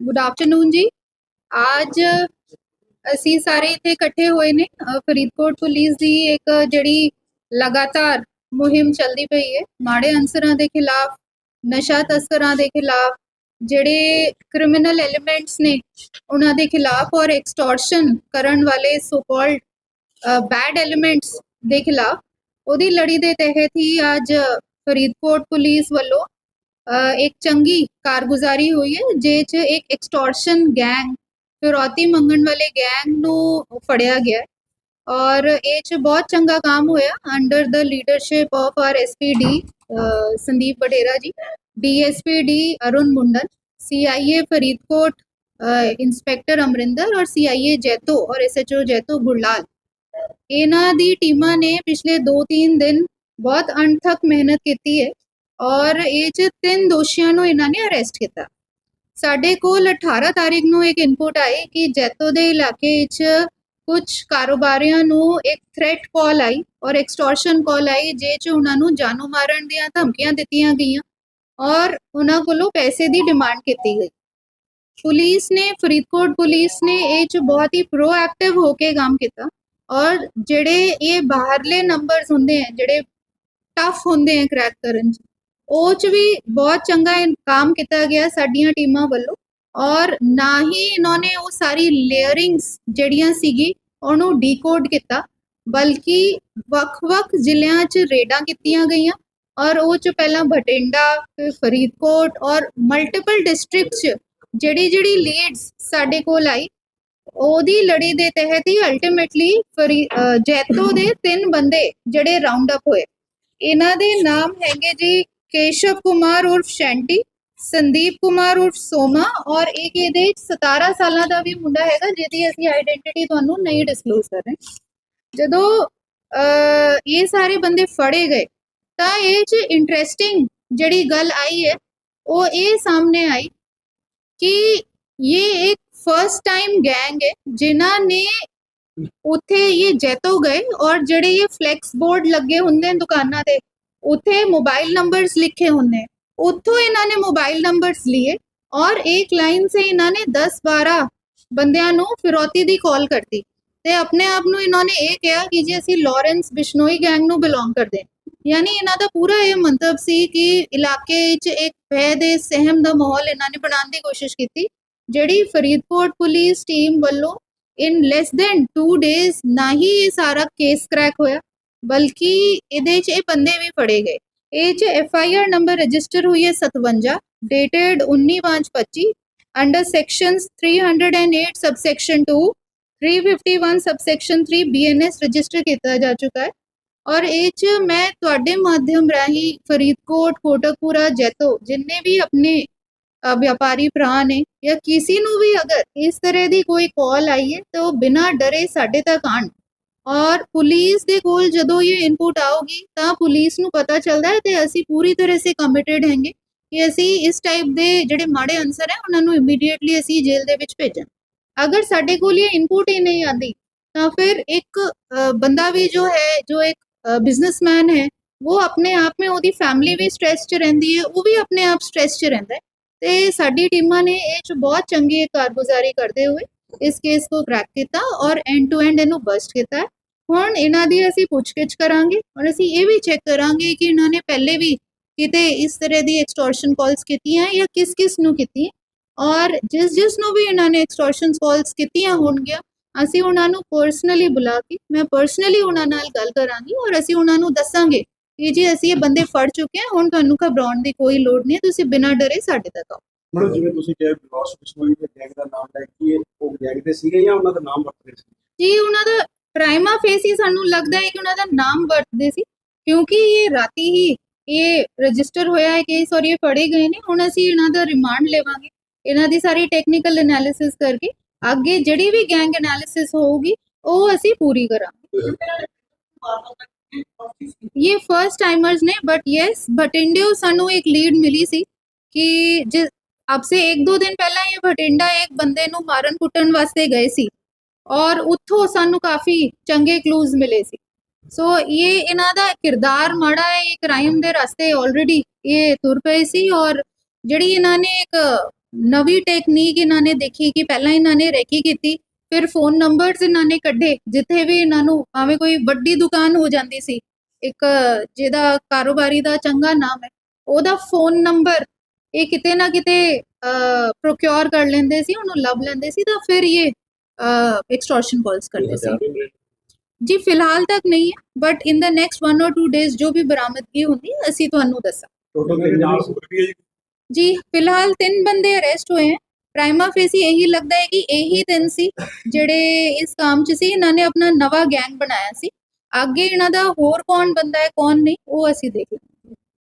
Good afternoon ਜੀ। ਅੱਜ ਅਸੀਂ ਸਾਰੇ ਇੱਥੇ ਇਕੱਠੇ ਹੋਏ ਨੇ ਫਰੀਦਕੋਟ ਪੁਲਿਸ ਦੀ ਇੱਕ ਜਿਹੜੀ ਲਗਾਤਾਰ ਮੁਹਿੰਮ ਚੱਲਦੀ ਪਈ ਹੈ, ਮਾੜੇ ਅਨਸਰਾਂ ਦੇ ਖਿਲਾਫ, ਨਸ਼ਾ ਤਸਕਰਾਂ ਦੇ ਖਿਲਾਫ, ਜਿਹੜੇ ਕ੍ਰਿਮੀਨਲ ਐਲੀਮੈਂਟਸ ਨੇ, ਉਹਨਾਂ ਦੇ ਖਿਲਾਫ ਔਰ ਐਕਸਟੋਰਸ਼ਨ ਕਰਨ ਵਾਲੇ ਸੋ ਕਾਲਡ ਬੈਡ ਐਲੀਮੈਂਟਸ ਦੇ ਖਿਲਾਫ, ਉਹਦੀ ਲੜੀ ਦੇ ਤਹਿਤ ਹੀ ਅੱਜ ਫਰੀਦਕੋਟ ਪੁਲਿਸ ਵੱਲੋਂ ਅ, ਇੱਕ ਚੰਗੀ ਕਾਰਗੁਜ਼ਾਰੀ ਹੋਈ ਹੈ ਜੇ 'ਚ ਇੱਕ ਐਕਸਟੋਰਸ਼ਨ ਗੈਂਗ ਫਿਰੌਤੀ ਮੰਗਣ ਵਾਲੇ ਗੈਂਗ ਨੂੰ ਫੜਿਆ ਗਿਆ ਹੈ। ਔਰ ਇਹ 'ਚ ਬਹੁਤ ਚੰਗਾ ਕੰਮ ਹੋਇਆ under the leadership of R SPD Sandeep Batera ji DSPD Arun Mundan CIA Faridkot inspector Amarinder ਔਰ ਸੀਆਈਏ ਜੈਤੋ ਔਰ ਐਸਐਚਓ ਜੈਤੋ ਗੁਰਲਾਲ। ਇਹਨਾਂ ਦੀ ਟੀਮਾਂ ਨੇ ਪਿਛਲੇ 2-3 ਦਿਨ ਬਹੁਤ ਅਣਥਕ ਮਿਹਨਤ ਕੀਤੀ ਹੈ। ਔਰ ਇਹ ਚ ਤਿੰਨ ਦੋਸ਼ੀਆਂ ਨੂੰ ਇਹਨਾਂ ਨੇ ਅਰੈਸਟ ਕੀਤਾ। ਸਾਡੇ ਕੋਲ 18 ਤਾਰੀਖ ਨੂੰ ਇੱਕ ਇਨਪੁਟ ਆਈ ਕਿ ਜੈਤੋ ਦੇ ਇਲਾਕੇ ਵਿੱਚ ਕੁਝ ਕਾਰੋਬਾਰੀਆਂ ਨੂੰ ਇੱਕ ਥ੍ਰੈਟ ਕਾਲ ਆਈ ਔਰ ਐਕਸਟੋਰਸ਼ਨ ਕਾਲ ਆਈ ਜੇ ਚ ਉਹਨਾਂ ਨੂੰ ਜਾਨੋਂ ਮਾਰਨ ਦੀਆਂ ਧਮਕੀਆਂ ਦਿੱਤੀਆਂ ਗਈਆਂ ਔਰ ਉਹਨਾਂ ਕੋਲੋਂ ਪੈਸੇ ਦੀ ਡਿਮਾਂਡ ਕੀਤੀ ਗਈ। ਪੁਲਿਸ ਨੇ, ਫਰੀਦਕੋਟ ਪੁਲਿਸ ਨੇ ਇਹ ਚ ਬਹੁਤ ਹੀ ਪ੍ਰੋਐਕਟਿਵ ਹੋ ਕੇ ਕੰਮ ਕੀਤਾ ਔਰ ਜਿਹੜੇ ਇਹ ਬਾਹਰਲੇ ਨੰਬਰਸ ਹੁੰਦੇ ਆ, ਜਿਹੜੇ ਟਫ ਹੁੰਦੇ ਆ ਕ੍ਰੈਕ ਕਰਨ ਚ ਉਹ ਚ ਵੀ ਬਹੁਤ ਚੰਗਾ ਕੰਮ ਕੀਤਾ ਗਿਆ ਸਾਡੀਆਂ ਟੀਮਾਂ ਵੱਲੋਂ ਔਰ ਨਾ ਹੀ ਇਹਨਾਂ ਨੇ ਉਹ ਸਾਰੀ ਲੇਅਰਿੰਗਸ ਜਿਹੜੀਆਂ ਸੀਗੀ ਉਹਨੂੰ ਡੀਕੋਡ ਕੀਤਾ, ਬਲਕਿ ਵੱਖ-ਵੱਖ ਜ਼ਿਲ੍ਹਿਆਂ 'ਚ ਰੇਡਾਂ ਕੀਤੀਆਂ ਗਈਆਂ ਔਰ ਉਹ 'ਚ ਪਹਿਲਾਂ ਬਠਿੰਡਾ, ਫਿਰ ਫਰੀਦਕੋਟ ਔਰ ਮਲਟੀਪਲ ਡਿਸਟ੍ਰਿਕਟ 'ਚ ਜਿਹੜੀ ਜਿਹੜੀ ਲੀਡਸ ਸਾਡੇ ਕੋਲ ਆਈ, ਉਹਦੀ ਲੜੀ ਦੇ ਤਹਿਤ ਹੀ ਅਲਟੀਮੇਟਲੀ ਫਰੀ ਜੈਤੋ ਦੇ ਤਿੰਨ ਬੰਦੇ ਜਿਹੜੇ ਰਾਉਂਡ ਅਪ ਹੋਏ। ਇਹਨਾਂ ਦੇ ਨਾਮ ਹੈਗੇ ਜੀ ਕੇਸ਼ਵ ਕੁਮਾਰ ਉਰਫ ਸ਼ੈਂਟੀ ਸੰਦੀਪ ਕੁਮਾਰ ਉਰਫ ਸੋਮਾ ਔਰ ਇੱਕ ਇਹਦੇ 'ਚ 17 ਸਾਲਾਂ ਦਾ ਵੀ ਮੁੰਡਾ ਹੈਗਾ ਜਿਹਦੀ ਅਸੀਂ ਆਇਡੈਂਟੀਟੀ ਤੁਹਾਨੂੰ ਨਹੀਂ ਡਿਸਕਲੋਜ਼ ਕਰ ਰਹੇ ਜਦੋਂ ਇਹ ਸਾਰੇ ਬੰਦੇ ਫੜੇ ਗਏ ਤਾਂ ਇਹ 'ਚ ਇੰਟਰਸਟਿੰਗ ਜਿਹੜੀ ਗੱਲ ਆਈ ਹੈ ਉਹ ਇਹ ਸਾਹਮਣੇ ਆਈ ਕਿ ਇਹ ਇੱਕ ਫਰਸਟ ਟਾਈਮ ਗੈਂਗ ਹੈ ਜਿਨ੍ਹਾਂ ਨੇ ਉੱਥੇ ਇਹ ਜੈਤੋ ਗਏ ਔਰ ਜਿਹੜੇ ਇਹ ਫਲੈਕਸ ਬੋਰਡ ਲੱਗੇ ਹੁੰਦੇ ਨੇ ਦੁਕਾਨਾਂ ਤੇ ਉਥੇ ਮੋਬਾਈਲ ਨੰਬਰਸ ਲਿਖੇ ਹੁੰਨੇ ਉੱਥੋਂ ਇਹਨਾਂ ਨੇ ਮੋਬਾਈਲ ਨੰਬਰਸ ਲਏ ਔਰ ਇੱਕ ਲਾਈਨ ਸੇ ਇਹਨਾਂ ਨੇ 10 12 ਬੰਦਿਆਂ ਨੂੰ ਫਿਰੌਤੀ ਦੀ ਕਾਲ ਕਰਤੀ। ਤੇ ਆਪਣੇ ਆਪ ਨੂੰ ਇਹਨਾਂ ਨੇ ਇਹ ਕਿਹਾ ਕਿ ਜੀ ਅਸੀਂ ਲਾਰੈਂਸ ਬਿਸ਼ਨੋਈ ਗੈਂਗ ਨੂੰ ਬਿਲੋਂਗ ਕਰਦੇ। ਯਾਨੀ ਇਹਨਾਂ ਦਾ ਪੂਰਾ ਇਹ ਮੰਤਵ ਸੀ ਕਿ ਇਲਾਕੇ ਵਿੱਚ ਇੱਕ ਭੈ ਦੇ ਸਹਿਮ ਦਾ ਮਾਹੌਲ ਇਹਨਾਂ ਨੇ ਬਣਾਉਣ ਦੀ ਕੋਸ਼ਿਸ਼ ਕੀਤੀ, ਜਿਹੜੀ ਫਰੀਦਕੋਟ ਪੁਲਿਸ ਟੀਮ ਵੱਲੋਂ ਇਨ ਲੈਸ ਦੈਨ 2 ਡੇਜ਼ ਨਾ ਹੀ ਇਹ ਸਾਰਾ ਕੇਸ ਕ੍ਰੈਕ ਹੋਇਆ। ਬਲਕਿ ਇਹਦੇ 'ਚ ਇਹ ਬੰਦੇ ਵੀ ਫੜੇ ਗਏ ਇਹ 'ਚ F I R number register ਹੋਈ ਹੈ 57 dated 19/5/25 under sections 308 subsection 2 351 subsection 3 BNS register ਕੀਤਾ ਜਾ ਚੁੱਕਾ ਹੈ। ਔਰ ਇਹ 'ਚ ਮੈਂ ਤੁਹਾਡੇ ਮਾਧਿਅਮ ਰਾਹੀਂ ਫਰੀਦਕੋਟ ਕੋਟਕਪੂਰਾ ਜੈਤੋ ਜਿੰਨੇ ਵੀ ਆਪਣੇ ਅ, ਵਪਾਰੀ ਭਰਾ ਨੇ ਜਾਂ ਕਿਸੇ ਨੂੰ ਵੀ ਅਗਰ ਇਸ ਤਰ੍ਹਾਂ ਦੀ ਕੋਈ ਕਾਲ ਆਈ ਹੈ ਤਾਂ ਉਹ ਬਿਨਾਂ ਡਰੇ ਸਾਡੇ ਤੱਕ ਆਣ ਔਰ ਪੁਲਿਸ ਦੇ ਕੋਲ ਜਦੋਂ ਇਹ ਇਨਪੁਟ ਆਉਗੀ ਤਾਂ ਪੁਲਿਸ ਨੂੰ ਪਤਾ ਚੱਲਦਾ ਹੈ ਤੇ ਅਸੀਂ ਪੂਰੀ ਤਰ੍ਹਾਂ ਸੇ ਕਮਿਟਡ ਹੈਗੇ ਕਿ ਅਸੀਂ ਇਸ ਟਾਈਪ ਦੇ ਜਿਹੜੇ ਮਾੜੇ ਅਨਸਰ ਹੈ, ਉਹਨਾਂ ਨੂੰ ਇਮੀਡੀਏਟਲੀ ਅਸੀਂ ਜੇਲ੍ਹ ਦੇ ਵਿੱਚ ਭੇਜਣ ਅਗਰ ਸਾਡੇ ਕੋਲ ਇਹ ਇਨਪੁਟ ਹੀ ਨਹੀਂ ਆਂਦੀ ਤਾਂ ਫਿਰ ਇੱਕ ਬੰਦਾ ਵੀ ਜੋ ਹੈ, ਜੋ ਇੱਕ ਬਿਜ਼ਨਸਮੈਨ ਹੈ, ਉਹ ਆਪਣੇ ਆਪ में ਉਹਦੀ ਫੈਮਿਲੀ ਵੀ ਸਟ੍ਰੈਸ 'ਚ ਰਹਿੰਦੀ ਹੈ, ਉਹ ਵੀ ਆਪਣੇ ਆਪ ਸਟ੍ਰੈਸ 'ਚ ਰਹਿੰਦਾ ਹੈ। ਤੇ ਸਾਡੀ ਟੀਮਾਂ ਨੇ ਇਹ 'ਚ ਬਹੁਤ ਚੰਗੀ ਕਾਰਗੁਜ਼ਾਰੀ ਕਰਦੇ ਹੋਏ ਇਸ ਕੇਸ ਨੂੰ ਕ੍ਰੈਕ ਕੀਤਾ ਔਰ ਐਂਡ ਟੂ ਐਂਡ ਇਹਨੂੰ ਬਸਟ ਕੀਤਾ ਹੁਣ ਇਹਨਾਂ ਦੀ ਅਸੀਂ ਪੁੱਛਗਿੱਛ ਕਰਾਂਗੇ ਔਰ ਅਸੀਂ ਇਹ ਵੀ ਚੈੱਕ ਕਰਾਂਗੇ ਕਿ ਇਹਨਾਂ ਨੇ ਪਹਿਲੇ ਵੀ ਕਿਤੇ ਇਸ ਤਰ੍ਹਾਂ ਦੀ ਐਕਸਟੋਰਸ਼ਨ ਕਾਲਸ ਕੀਤੀਆਂ ਜਾਂ ਕਿਸ ਕਿਸ ਨੂੰ ਕੀਤੀਆਂ। ਔਰ ਜਿਸ ਜਿਸ ਨੂੰ ਵੀ ਇਹਨਾਂ ਨੇ ਐਕਸਟੋਰਸ਼ਨ ਕਾਲਸ ਕੀਤੀਆਂ ਹੋਣਗੀਆਂ, ਅਸੀਂ ਉਹਨਾਂ ਨੂੰ ਪਰਸਨਲੀ ਬੁਲਾ ਕੇ, ਮੈਂ ਪਰਸਨਲੀ ਉਹਨਾਂ ਨਾਲ ਗੱਲ ਕਰਾਂਗੀ ਔਰ ਅਸੀਂ ਉਹਨਾਂ ਨੂੰ ਦੱਸਾਂਗੇ ਕਿ ਜੀ ਅਸੀਂ ਇਹ ਬੰਦੇ ਫੜ ਚੁੱਕੇ ਹਾਂ, ਹੁਣ ਤੁਹਾਨੂੰ ਘਬਰਾਉਣ ਦੀ ਕੋਈ ਲੋੜ ਨਹੀਂ ਤੁਸੀਂ ਬਿਨਾਂ ਡਰੇ ਸਾਡੇ ਤੱਕ ਆਓ। ਮਤਲਬ ਜਿਵੇਂ ਤੁਸੀਂ ਕਿਹਾ ਬਿਲੋਸ ਬਿਸ਼ਨੋਈ ਦੇ ਗੈਂਗ ਦਾ ਨਾਮ ਲੈ ਵਿਅਕਤੀ ਦੇ ਸੀਗੇ ਜਾਂ ਉਹਨਾਂ ਦਾ ਨਾਮ ਵਰਤਦੇ ਸੀ? ਜੀ, ਉਹਨਾਂ ਦਾ ਪ੍ਰਾਈਮਾ ਫੇਸੀ ਸਾਨੂੰ ਲੱਗਦਾ ਹੈ ਕਿ ਉਹਨਾਂ ਦਾ ਨਾਮ ਵਰਤਦੇ ਸੀ, ਕਿਉਂਕਿ ਇਹ ਰਾਤੀ ਹੀ ਇਹ ਰਜਿਸਟਰ ਹੋਇਆ ਹੈ ਕਿ ਸੌਰੀ ਫੜੇ ਗਏ ਨੇ, ਹੁਣ ਅਸੀਂ ਇਹਨਾਂ ਦਾ ਰਿਮਾਂਡ ਲਵਾਂਗੇ, ਇਹਨਾਂ ਦੀ ਸਾਰੀ ਟੈਕਨੀਕਲ ਐਨਾਲਿਸਿਸ ਕਰਕੇ, ਅੱਗੇ ਜਿਹੜੀ ਵੀ ਗੈਂਗ ਐਨਾਲਿਸਿਸ ਹੋਊਗੀ, ਉਹ ਅਸੀਂ ਪੂਰੀ ਕਰਾਂਗੇ। ਇਹ ਫਰਸਟ ਟਾਈਮਰਸ ਨੇ ਬਟ ਯੈਸ ਬਟ ਇੰਡੀਓ ਸਾਨੂੰ ਇੱਕ ਲੀਡ ਮਿਲੀ ਸੀ ਕਿ अब से एक दो दिन ਪਹਿਲਾਂ ਇਹ ਭਟਿੰਡਾ ਇੱਕ ਬੰਦੇ ਨੂੰ ਮਾਰਨ ਕੁੱਟਣ ਵਾਸਤੇ ਗਏ ਸੀ ਔਰ ਉੱਥੋਂ ਸਾਨੂੰ ਕਾਫੀ ਚੰਗੇ ਕਲੂਜ਼ ਮਿਲੇ ਸੀ ਸੋ ਇਹ ਇਹਨਾਂ ਦਾ ਕਿਰਦਾਰ ਮਾੜਾ ਹੈ ਇਹ ਕ੍ਰਾਈਮ ਦੇ ਰਸਤੇ ਆਲਰੇਡੀ ਇਹ ਤੁਰ ਪਏ ਸੀ ਔਰ ਜਿਹੜੀ ਇਹਨਾਂ ਨੇ ਇੱਕ ਨਵੀਂ ਟੈਕਨੀਕ ਇਹਨਾਂ ਨੇ ਦੇਖੀ ਕਿ ਪਹਿਲਾਂ ਇਹਨਾਂ ਨੇ ਰੈਕੀ ਕੀਤੀ ਫਿਰ ਫੋਨ ਨੰਬਰਸ ਇਹਨਾਂ ਨੇ ਕੱਢੇ ਜਿੱਥੇ ਵੀ ਇਹਨਾਂ ਨੂੰ ਭਾਵੇਂ ਕੋਈ ਵੱਡੀ ਦੁਕਾਨ ਹੋ ਜਾਂਦੀ ਸੀ ਇੱਕ ਜਿਹਦਾ ਕਾਰੋਬਾਰੀ ਦਾ ਚੰਗਾ ਨਾਮ ਹੈ ਉਹਦਾ ਫੋਨ ਨੰਬਰ ਇਹ ਕਿਤੇ ਨਾ ਕਿਤੇ ਪ੍ਰੋਕਿਉਰ ਕਰ ਲੈਂਦੇ ਸੀ ਉਹਨੂੰ ਲੱਭ ਲੈਂਦੇ ਸੀ ਤਾਂ ਫਿਰ ਇਹ ਐਕਸਟੋਰਸ਼ਨ ਕਾਲਸ ਕਰਦੇ ਸੀ। ਜੀ ਫਿਲਹਾਲ ਤੱਕ ਨਹੀਂ ਹੈ but in the next 1 or 2 days ਜੋ ਵੀ ਬਰਾਮਦਗੀ ਹੁੰਦੀ ਅਸੀਂ ਤੁਹਾਨੂੰ ਦੱਸਾਂ ਜੀ? ਫਿਲਹਾਲ ਤਿੰਨ ਬੰਦੇ ਅਰੈਸਟ ਹੋਏ ਹਨ ਪ੍ਰਾਈਮਾ ਫੇਸੀ ਇਹੀ ਲੱਗਦਾ ਹੈ ਕਿ ਇਹੀ ਤਿੰਨ ਸੀ ਜਿਹੜੇ ਇਸ ਕੰਮ 'ਚ ਸੀ ਇਹਨਾਂ ਨੇ ਆਪਣਾ ਨਵਾਂ ਗੈਂਗ ਬਣਾਇਆ ਸੀ। ਅੱਗੇ ਇਹਨਾਂ ਦਾ ਹੋਰ ਕੌਣ ਬੰਦਾ ਹੈ ਕੌਣ ਨਹੀਂ ਉਹ ਅਸੀਂ ਦੇਖ ਲਾਂਗੇ।